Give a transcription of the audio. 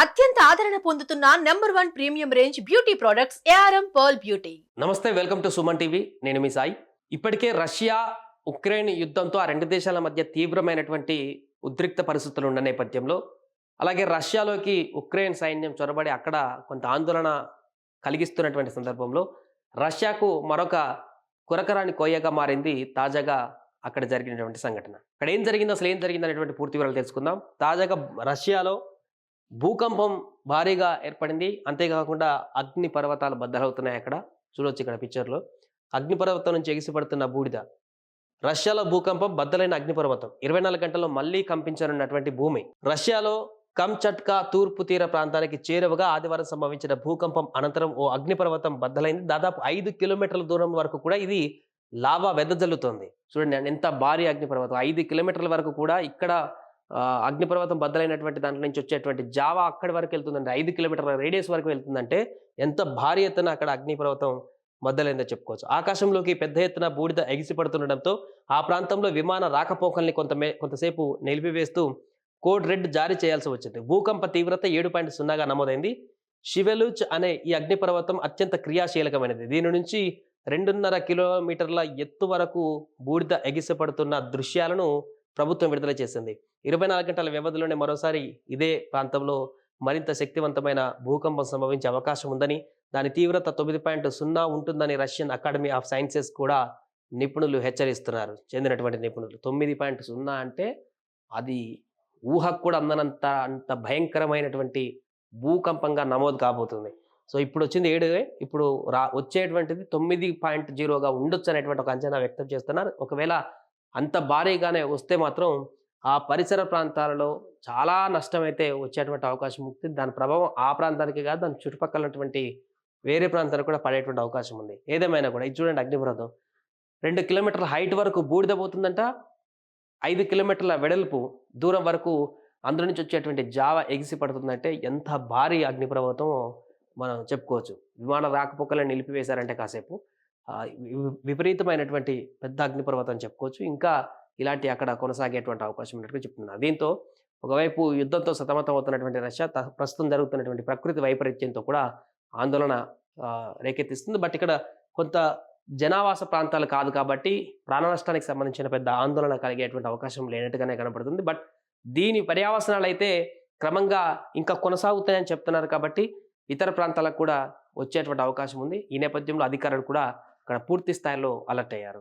అత్యంత ఆదరణ పొందుతున్న number one premium range beauty products ARM pearl beauty. నమస్తే వెల్కమ్ టు సుమన్ టీవీ. నేను మీ సాయి. ఇప్పటికే రష్యా ఉక్రెయిన్ యుద్ధంతో ఆ రెండు దేశాల మధ్య తీవ్రమైనటువంటి ఉద్రిక్త పరిస్థితులు ఉన్న నేపథ్యంలో అలాగే రష్యాలోకి ఉక్రెయిన్ సైన్యం చొరబడి అక్కడ కొంత ఆందోళన కలిగిస్తున్నటువంటి సందర్భంలో రష్యాకు మరొక కురకరాని కోయగా మారింది తాజాగా అక్కడ జరిగినటువంటి సంఘటన. అక్కడ ఏం జరిగిందో అసలు ఏం జరిగింది అనేటువంటి పూర్తి వివరాలు తెలుసుకుందాం. తాజాగా రష్యాలో భూకంపం భారీగా ఏర్పడింది. అంతేకాకుండా అగ్ని పర్వతాలు బద్దలవుతున్నాయి అక్కడ. చూడొచ్చు ఇక్కడ పిక్చర్లో అగ్నిపర్వతం నుంచి ఎగిసిపడుతున్న బూడిద. రష్యాలో భూకంపం బద్దలైన అగ్నిపర్వతం ఇరవై నాలుగు గంటల్లో మళ్ళీ కంపించనున్నటువంటి భూమి. రష్యాలో కంచట్కా తూర్పు తీర ప్రాంతానికి చేరువగా ఆదివారం సంభవించిన భూకంపం అనంతరం ఓ అగ్నిపర్వతం బద్దలైంది. దాదాపు ఐదు కిలోమీటర్ల దూరం వరకు కూడా ఇది లావా వెదజల్లుతోంది. చూడండి ఎంత భారీ అగ్నిపర్వతం ఐదు కిలోమీటర్ల వరకు కూడా ఇక్కడ అగ్నిపర్వతం బద్దలైనటువంటి దాంట్లో నుంచి వచ్చేటువంటి జావా అక్కడి వరకు వెళ్తుందంటే ఐదు కిలోమీటర్ల రేడియస్ వరకు వెళ్తుందంటే ఎంత భారీ ఎత్తున అక్కడ అగ్నిపర్వతం మొదలైందో చెప్పుకోవచ్చు. ఆకాశంలోకి పెద్ద ఎత్తున బూడిద ఎగిసిపడుతుండటంతో ఆ ప్రాంతంలో విమాన రాకపోకల్ని కొంత కొంతసేపు నిలిపివేస్తూ కోడ్ రెడ్ జారీ చేయాల్సి వచ్చింది. భూకంప తీవ్రత ఏడు పాయింట్ సున్నాగా నమోదైంది. షివెలుచ్ అనే ఈ అగ్నిపర్వతం అత్యంత క్రియాశీలకమైనది. దీని నుంచి రెండున్నర కిలోమీటర్ల ఎత్తు వరకు బూడిద ఎగిసిపడుతున్న దృశ్యాలను ప్రభుత్వం విడుదల చేసింది. ఇరవై నాలుగు గంటల వ్యవధిలోనే మరోసారి ఇదే ప్రాంతంలో మరింత శక్తివంతమైన భూకంపం సంభవించే అవకాశం ఉందని దాని తీవ్రత తొమ్మిది పాయింట్ సున్నా ఉంటుందని రష్యన్ అకాడమీ ఆఫ్ సైన్సెస్ కూడా నిపుణులు హెచ్చరిస్తున్నారు. చెందినటువంటి నిపుణులు. తొమ్మిది పాయింట్ సున్నా అంటే అది ఊహకు కూడా అందనంత అంత భయంకరమైనటువంటి భూకంపంగా నమోదు కాబోతుంది. సో ఇప్పుడు వచ్చింది ఏడు ఇప్పుడు రా వచ్చేటువంటిది తొమ్మిది పాయింట్ జీరోగా ఉండొచ్చు అనేటువంటి ఒక అంచనా వ్యక్తం చేస్తున్నారు. ఒకవేళ అంత భారీగానే వస్తే మాత్రం ఆ పరిసర ప్రాంతాలలో చాలా నష్టం అయితే వచ్చేటువంటి అవకాశం ఉంది. దాని ప్రభావం ఆ ప్రాంతానికి కాదు దాని చుట్టుపక్కల ఉన్నటువంటి వేరే ప్రాంతాలకు కూడా పడేటువంటి అవకాశం ఉంది. ఏదేమైనా కూడా ఇది చూడండి అగ్నిపర్వతం. రెండు కిలోమీటర్ల హైట్ వరకు బూడిద పోతుందంట. ఐదు కిలోమీటర్ల వెడల్పు దూరం వరకు అందులో నుంచి వచ్చేటువంటి జావ ఎగిసి పడుతుందంటే ఎంత భారీ అగ్నిపర్వతం మనం చెప్పుకోవచ్చు. విమాన రాకపోకలను నిలిపివేశారంటే కాసేపు. విపరీతమైనటువంటి పెద్ద అగ్నిపర్వతం అని చెప్పుకోవచ్చు. ఇంకా ఇలాంటి అక్కడ కొనసాగేటువంటి అవకాశం ఉన్నట్టుగా చెప్తున్నారు. దీంతో ఒకవైపు యుద్ధంతో సతమతం అవుతున్నటువంటి రష్యా త- ప్రస్తుతం జరుగుతున్నటువంటి ప్రకృతి వైపరీత్యంతో కూడా ఆందోళన రేకెత్తిస్తుంది. బట్ ఇక్కడ కొంత జనావాస ప్రాంతాలు కాదు కాబట్టి ప్రాణ నష్టానికి సంబంధించిన పెద్ద ఆందోళన కలిగేటువంటి అవకాశం లేనట్టుగానే కనబడుతుంది. బట్ దీని పర్యావసనాలు అయితే క్రమంగా ఇంకా కొనసాగుతాయని చెప్తున్నారు కాబట్టి ఇతర ప్రాంతాలకు కూడా వచ్చేటువంటి అవకాశం ఉంది. ఈ నేపథ్యంలో అధికారులు కూడా అక్కడ పూర్తి స్థాయిలో అలర్ట్ అయ్యారు.